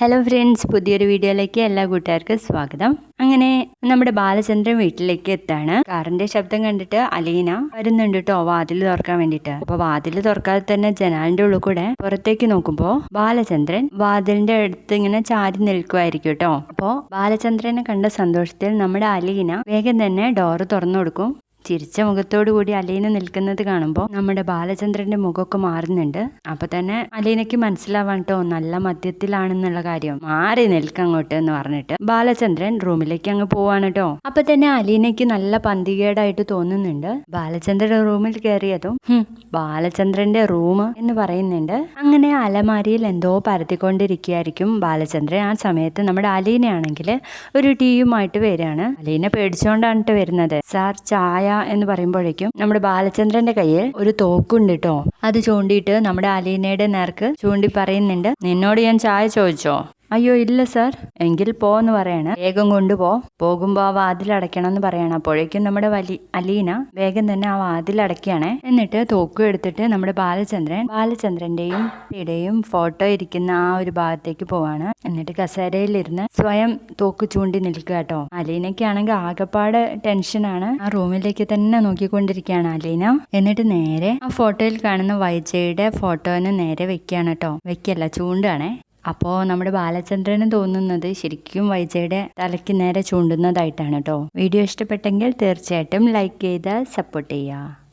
Hello friends പുതിയൊരു വീഡിയോയിലേക്ക് എല്ലാ കൂട്ടുകാർക്കും സ്വാഗതം. അങ്ങനെ നമ്മുടെ ബാലചന്ദ്രൻ വീട്ടിലേക്ക് എത്താണ്. കാറിന്റെ ശബ്ദം കണ്ടിട്ട് അലീന വരുന്നുണ്ട് കേട്ടോ വാതിൽ തുറക്കാൻ വേണ്ടിട്ട് അപ്പൊ വാതിൽ തുറക്കാതെ തന്നെ ജനാലിന്റെ ഉള്ളിൽ കൂടെ പുറത്തേക്ക് നോക്കുമ്പോ ബാലചന്ദ്രൻ വാതിലിന്റെ അടുത്ത് ഇങ്ങനെ ചാരി നിൽക്കുമായിരിക്കും കേട്ടോ. അപ്പോ ബാലചന്ദ്രനെ കണ്ട സന്തോഷത്തിൽ നമ്മുടെ അലീന വേഗം തന്നെ ഡോറ് തുറന്നു കൊടുക്കും. ചിരിച്ച മുഖത്തോടു കൂടി അലീന നിൽക്കുന്നത് കാണുമ്പോൾ നമ്മുടെ ബാലചന്ദ്രന്റെ മുഖമൊക്കെ മാറുന്നുണ്ട്. അപ്പൊ തന്നെ അലീനയ്ക്ക് മനസ്സിലാവാൻ കേട്ടോ നല്ല മദ്യത്തിലാണെന്നുള്ള കാര്യം. മാറി നിൽക്ക അങ്ങോട്ട് എന്ന് പറഞ്ഞിട്ട് ബാലചന്ദ്രൻ റൂമിലേക്ക് അങ്ങ് പോവാണ് കേട്ടോ അപ്പൊ തന്നെ അലീനയ്ക്ക് നല്ല പന്തികേടായിട്ട് തോന്നുന്നുണ്ട്. ബാലചന്ദ്രൻ റൂമിൽ കയറിയതും ബാലചന്ദ്രന്റെ റൂം എന്ന് പറയുന്നുണ്ട്. അങ്ങനെ അലമാരിയിൽ എന്തോ പരത്തിക്കൊണ്ടിരിക്കുകയായിരിക്കും ബാലചന്ദ്രൻ. ആ സമയത്ത് നമ്മുടെ അലീനയാണെങ്കിൽ ഒരു ടീയുമായിട്ട് വരികയാണ്. അലീന പേടിച്ചുകൊണ്ടാണ് വരുന്നത്. സാർ ചായ എന്ന് പറയുമ്പോഴേക്കും നമ്മുടെ ബാലചന്ദ്രന്റെ കയ്യിൽ ഒരു തോക്കുണ്ട് കേട്ടോ അത് ചൂണ്ടിയിട്ട് നമ്മുടെ അലീനയുടെ നേർക്ക് ചൂണ്ടി പറയുന്നുണ്ട് നിന്നോട് ഞാൻ ചായ ചോദിച്ചോ? അയ്യോ ഇല്ല സർ. എങ്കിൽ പോന്ന് പറയണ. വേഗം കൊണ്ടുപോ പോകുമ്പോ ആ വാതിൽ അടയ്ക്കണം എന്ന് പറയണം. അപ്പോഴേക്കും നമ്മുടെ വലി അലീന വേഗം തന്നെ ആ വാതിൽ അടയ്ക്കുകയാണേ. എന്നിട്ട് തോക്കും എടുത്തിട്ട് നമ്മുടെ ബാലചന്ദ്രൻ ബാലചന്ദ്രന്റെയും ഇടയും ഫോട്ടോ ഇരിക്കുന്ന ആ ഒരു ഭാഗത്തേക്ക് പോവാണ്. എന്നിട്ട് കസേരയിലിരുന്ന് സ്വയം തോക്ക് ചൂണ്ടി നിൽക്കുക കേട്ടോ. അലീനയ്ക്കാണെങ്കിൽ ആകെപ്പാട് ടെൻഷനാണ് ആ റൂമിലേക്ക് തന്നെ നോക്കിക്കൊണ്ടിരിക്കുകയാണ് അലീന. എന്നിട്ട് നേരെ ആ ഫോട്ടോയിൽ കാണുന്ന വൈജയുടെ ഫോട്ടോനെ നേരെ വെക്കുകയാണ് കേട്ടോ. വെക്കല്ല ചൂണ്ടാണേ. അപ്പോൾ നമ്മുടെ ബാലചന്ദ്രന് തോന്നുന്നത് ശരിക്കും വൈജയുടെ തലയ്ക്ക് നേരെ ചൂണ്ടുന്നതായിട്ടാണ് കേട്ടോ വീഡിയോ ഇഷ്ടപ്പെട്ടെങ്കിൽ തീർച്ചയായിട്ടും ലൈക്ക് ചെയ്ത് സപ്പോർട്ട് ചെയ്യുക.